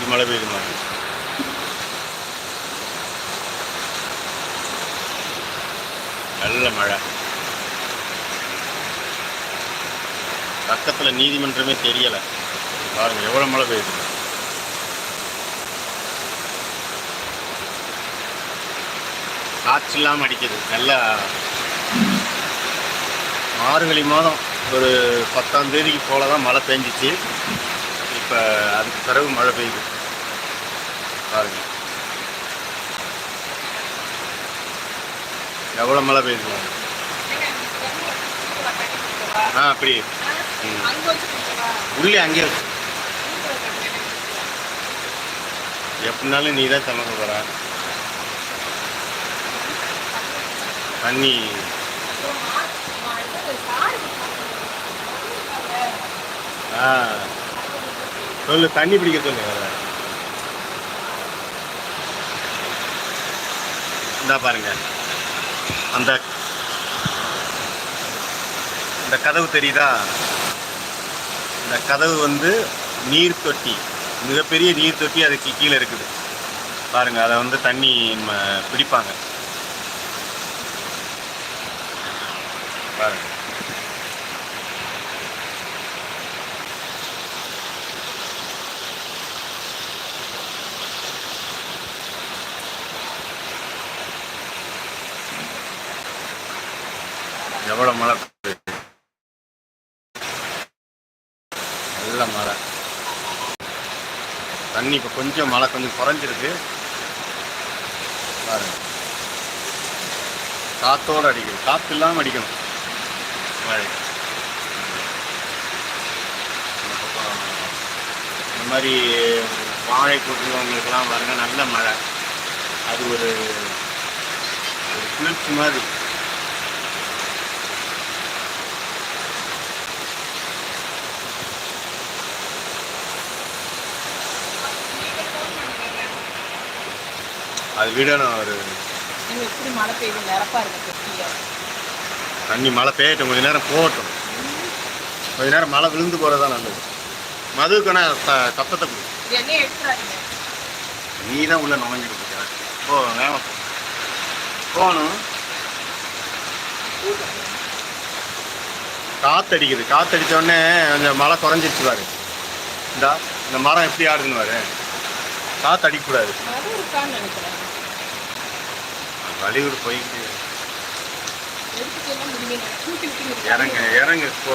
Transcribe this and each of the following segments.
இப்படி மழை பெய்யுது மாதிரி. நல்ல மழை. பக்கத்தில் நீதிமன்றமே தெரியலை. பாருங்க எவ்வளோ மழை பெய்யுது. காற்று இல்லாமல் அடிக்குது. நல்லா மார்கழி மாதம் ஒரு பத்தாம் தேதிக்கு போல தான் மழை பெஞ்சிச்சு. இப்போ அதுக்கு பிறகு மழை பெய்யுது. பாருங்க. எவ்வளோ மழை பெய்யுது ஆ அப்படி உள்ளே அங்கேயே எப்படினாலும் நீ தான் சமைக்க போற. தண்ணி. ஆ. சொல்லு தண்ணி பிடிக்க சொல்லு. இந்தா பாருங்க. அந்த இந்த கதவு தெரியுதா? இந்த கதவு வந்து நீர் தொட்டி. மிகப்பெரிய நீர் தொட்டி அதுக்கு கீழே இருக்குது. பாருங்க அதை வந்து தண்ணி நம்ம பிடிப்பாங்க. பாருங்க. எவ்வளோ மழை பெய்யுது. நல்ல மழை. தண்ணி இப்போ கொஞ்சம் மழை கொஞ்சம் குறைஞ்சிருக்கு. பாருங்க. காத்தோடு அடிக்கணும். காற்று இல்லாமல் அடிக்கணும். மழை இந்த மாதிரி வாழை போட்டுருவவங்களுக்கெல்லாம் பாருங்கள் நல்ல மழை. அது ஒரு ஒரு குளிர்ச்சி மாதிரி. அது விட நான் ஒரு எப்படி மழை பெய்யுது தண்ணி மழை பெய்யட்டும். கொஞ்ச நேரம் போகட்டும். கொஞ்ச நேரம் மழை விழுந்து போகிறது தான் நல்லது. மதுவுக்கான த கப்பத்தை நீ தான் உள்ள நுழைஞ்சிட்டு இருக்க போ வேகம் போ. போகணும். காத்தடிக்குது. காத்தடிச்ச உடனே கொஞ்சம் மழை குறைஞ்சிருச்சு பாரு. இந்தா இந்த மரம் எப்படி ஆடுதுன்னு பாரு. அடிக்கக்கூடாது இருக்கான்னு நினைக்கிறேன். வழிவிடு போயிட்டு இறங்க இறங்கு போ.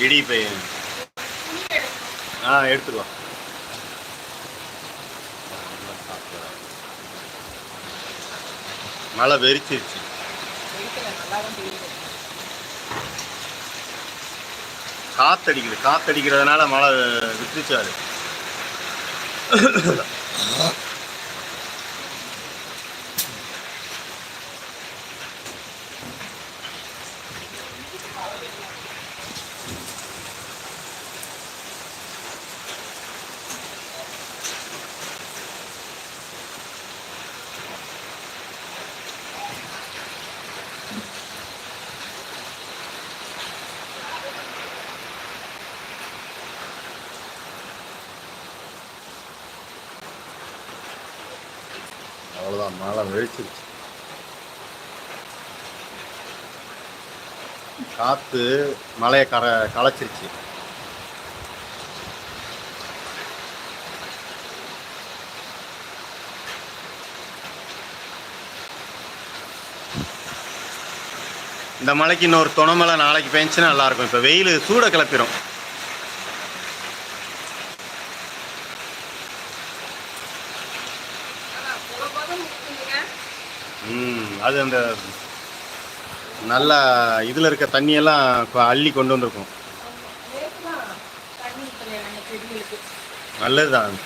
இடி பெய்யும் ஆ எடுத்துக்கோ. மழை வெறிச்சிருச்சு. காத்தடிக்குது காத்தடிக்கிறதுனால மழை விட்டுச்சாரு அவ்வளோதான் மழை வெளிச்சிருச்சு காற்று மலையை கர களைச்சிருச்சு இந்த மலைக்கு இன்னொரு துணை மலை நாளைக்கு பெஞ்சுன்னா நல்லா இருக்கும் இப்போ வெயில் சூட கிளப்பிடும் ம் அது அந்த நல்லா இதில் இருக்க தண்ணியெல்லாம் அள்ளி கொண்டு வந்திருக்கும். நல்லதுதான்.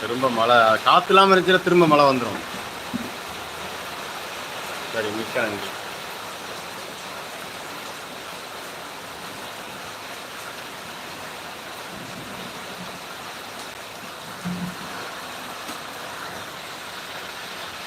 திரும்ப மழை காற்று இல்லாமல் இருந்துச்சுன்னா திரும்ப மழை வந்துடும் சரி மிக்க நன்றி